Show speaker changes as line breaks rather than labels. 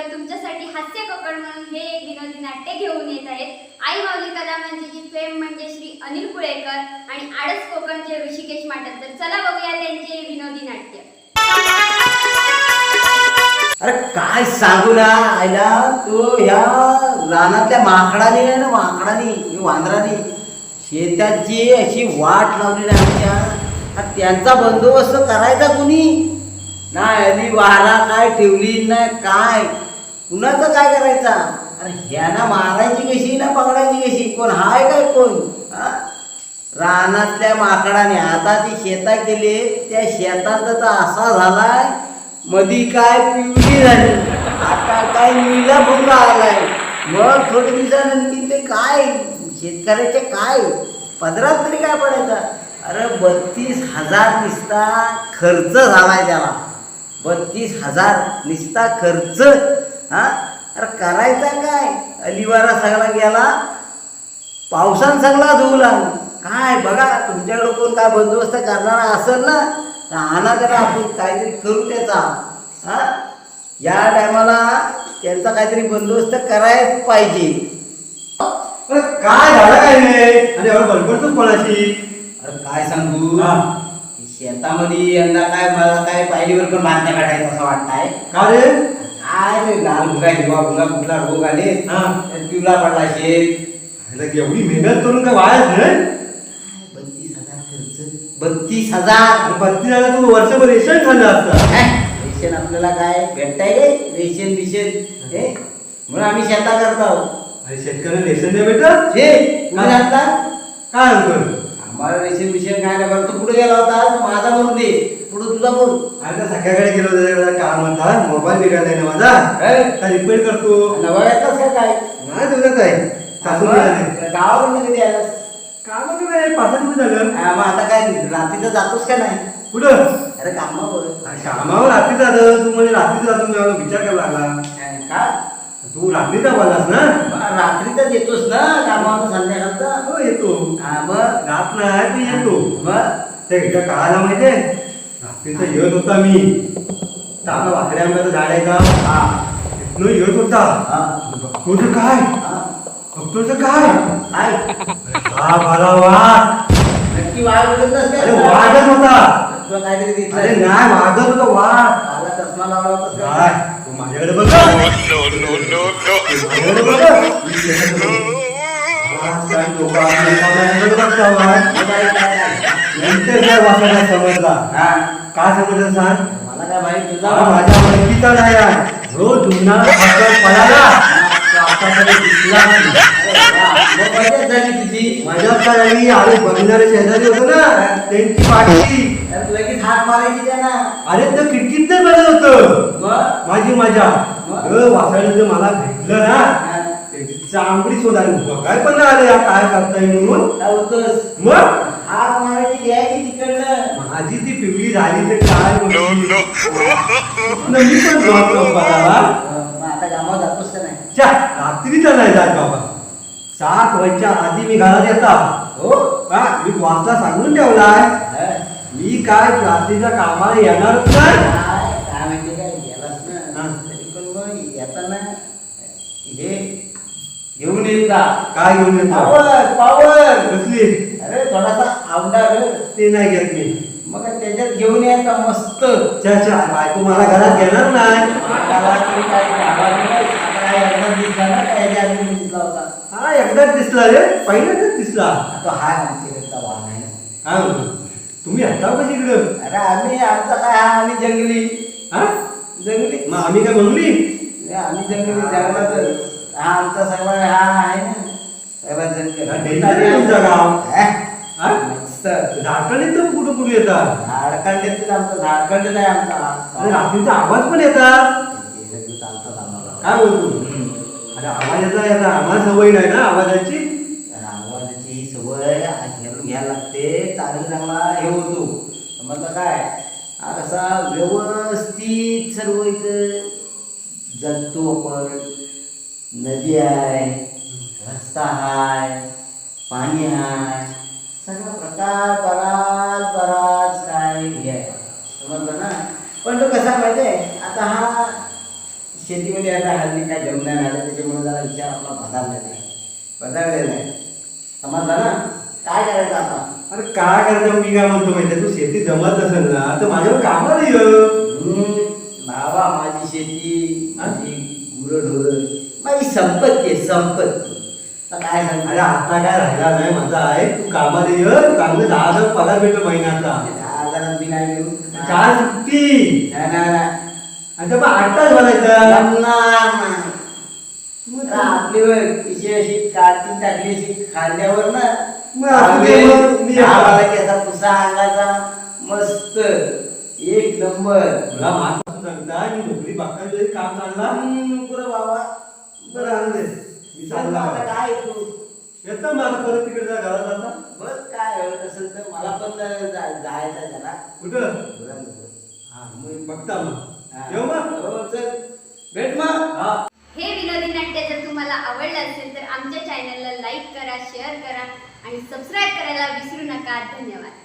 तर तुमच्यासाठी हास्य कोकण म्हणून हे एक विनोदी नाट्य घेऊन येत आहेत. आई माऊली कलामांची फेम म्हणजे श्री अनिल कुळेकर आणि आडस कोकणचे ऋषिकेश माटक तर चला बघूया त्यांचे विनोदी नाट्य.
अरे काय सांगू ना आयला तू ह्या रानातल्या माकडाने आहे ना माकडाने ही वांदराने. शेताची अशी वाट लावली ना त्यांचा बंदोबस्त करायचा कुणी? नाही वारा काय ठेवली नाही काय? कुणाचा काय करायचा? अरे ह्याना मारायची कशी ना पकडायची कशी? कोण हाय काय कोण? रानातल्या माकडाने आता ती शेतात गेले त्या शेतात तर असा झालाय मधी काय पिवळी झाली आता काय निला भुंगा आलाय. मग थोडे दिवसानंतर ते काय? शेतकऱ्याचे काय? पदरात तरी काय पडायचा? अरे बत्तीस हजार निस्ता खर्च झालाय त्याला. बत्तीस हजार निस्ता खर्च हा? अरे करायचा काय? अलिवारा सगळा गेला. पावसान सगळा धुवला. काय बघा तुमच्याकडे कोण काय बंदोबस्त करणारा असेल ना तर आणा जरा आपण काहीतरी करू त्याचा. हा? या टायमाला त्यांचा काहीतरी बंदोबस्त करायच पाहिजे.
काय झालं काय नाही आणि एवढं बडबडतोच कोणाशी?
अरे काय सांगू. शेतामध्ये यंदा काय मला काय पायरीवर पण बांधण्या काढायचं असं वाटतंय.
का रे?
काय ते लाल भुगा हिरवा भुगा कुठला रोग आले
हा.
पिवला पडला शेत.
एवढी मेहनत करून काय वायाच नाही
बत्तीस हजार खर्च. बत्तीस हजार.
पत्ती झाला तू वर्षभर रेशन खाल्लं असतं.
रेशन आपल्याला काय? भेटताय काय रेशन बिशन. हे म्हणून आम्ही शेता करतो
अरे शेतकऱ्याला रेशन नाही भेटत?
हे आता
काय अंकल
आम्हाला रेशन बिशन काय नाही बरं तू कुठे गेला होता? माझा म्हणून दे. पुढे तुझा बोल
अरे त्या सगळ्याकडे गेलो त्याच्याकडे काम म्हणतात मोबाईल बिघडलाय ना माझा.
काय?
रिपेअर करतो
नवा येतच का काय?
नाही तुझंच आहे. सासू
गावाकडनं कधी आलास?
काम काय पाच दिवस झालं.
मग आता काय रात्रीचं जातोस का नाही?
कुठं?
अरे कामावर.
कामावर रात्री जातं. तू म्हणजे रात्री जातो मला विचार करायला लागला.
का?
तू रात्रीचा बोललास ना?
मग रात्रीचं येतोस
नाही तू त्या एकदा काळाला माहितीये? रात्रीचा येत होता मी. टाका वाकड्या आंब्याचं झाड आहे का?
हा.
तिथनं येत होता.
हा.
तर काय?
हा.
बघतो तर काय?
काय?
हा भला वाघ.
नक्की वाघ
अरे वाघच होता.
तुला काहीतरी
अरे नाही वाघच होता वाघ.
आला चष्मा लावला होतास का?
काय? तू माझ्याकडे बघ. माझ्याकडे वाचायला समजला. काय समजलं सांग
मला काय माहीत
माझ्या नाही आहे रोज पळाला माझ्या बघणारे शेजारी होतो ना त्यांची पाठी
अरे लगेच हात मारायची त्या ना
अरे तर खिडकीत नाही बघत होतं
मग
माझी? वासायला जर मला भेटलं ना चांगली शोध आली बघाय पण आले या काय करताय म्हणून?
काय
मग?
हात मारायची घ्यायची तिकडनं.
माझी ती पिवळी झाली तर काय म्हणते? कुठनं मी पण.
मग आता कामावर जातोस का नाही?
च्या, रात्रीचा नाही जात बाबा. सात व्हायच्या आधी मी घरात येता.
हो?
हा मी वाजता सांगून ठेवलाय.
हा.
मी काय रात्रीच्या कामाला येणारच नाही
काय काय माहिती काय गेलास ना
हा.
तरी पण मग येताना हे घेऊन येत जा
काय घेऊन येतो?
पावर पावर
कसली?
अरे थोडासा आवडा रे.
ते नाही घेत मी.
मग त्याच्यात घेऊन यायचा मस्त.
च्या बायको मला घरात घेणार नाही.
मला तरी काय गावाला नाही, आता काय एकदाच दिसला ना काय याच्या आधी मी दिसला होता.
हा एकदाच दिसला रे. पहिल्यांदाच दिसला.
तो हाय आमच्याकडचा वाहन आहे.
काय म्हणतो तुम्ही येता कशी इकडं
अरे आम्ही आमचा काय? हा आम्ही जंगली.
हा?
जंगली.
मग आम्ही काय म्हणली
आम्ही जंगली. जंगलात हा आमचा सगळा हा आहे ना. सगळा मस्त.
झारखंड तर कुठं कुठं येतात?
झारखंड येतील आमचा झारखंड आहे
आणि
आमचा
रात्रीचा आवाज पण येतात.
चालतात आम्हाला.
काय बोलतो? अरे आवाज येता येता आम्हाला सवय नाही ना आवाजाची?
तर आवाजाची सवय घेऊन घ्यायला लागते. चांगलं चांगला हे होतो. तर म्हटलं काय? हा कसा व्यवस्थित सर्व इथं जगतो आपण. नदी आहे रस्ता आहे पाणी आहे सगळा प्रकार बराच बराच काय हे आहे. समजलं ना? पण तो कसा माहिती आहे? आता हा शेतीमध्ये आता हल्ली काय जम नाही राहिलं त्याच्यामुळे जरा विचार आपला बदललेला आहे बदललेला आहे समजला ना? काय करायचं आता?
अरे काय करायचं? मी काय म्हणतो माहिती तू शेती जमत नसेल ना तर माझ्यावर कामाला ये
भावा माझी शेती संपत्ती आहे संपत्ती. आता काय
अरे आता काय राहिला नाही माझा आहे. तू कामाला ये चांगलं दहा हजार पगार भेटतो महिन्याचा.
दहा हजारात मी नाही घेऊ
काय सुट्टी.
नाही, नाही, नाही.
आणि मग आठ तास भरायचा
जमणार नाही. आता आपली तिची अशी काठी टाकली अशी खांद्यावर ना.
मग मग, मी
केसा पुसा अंगाचा मस्त. एक नंबर.
मला माणूस सांगता मी नोकरी जरी काम चालला
हम्म, बाबा.
बरं आणू दे मी चालला
आता काय तू
येतो मला परत तिकडे जा घरात आता.
बस काय होत असेल तर मला पण जा- जायचं आहे जरा.
कुठं. हा मग बघता मग.
हा.
येऊ मग?
हो, चल. भेट मग.
हा.
हे विनोदी नाट्य जर तुम्हाला आवडलं असेल तर आमच्या चॅनलला लाईक करा शेअर करा आणि सबस्क्राईब करायला विसरू नका. धन्यवाद.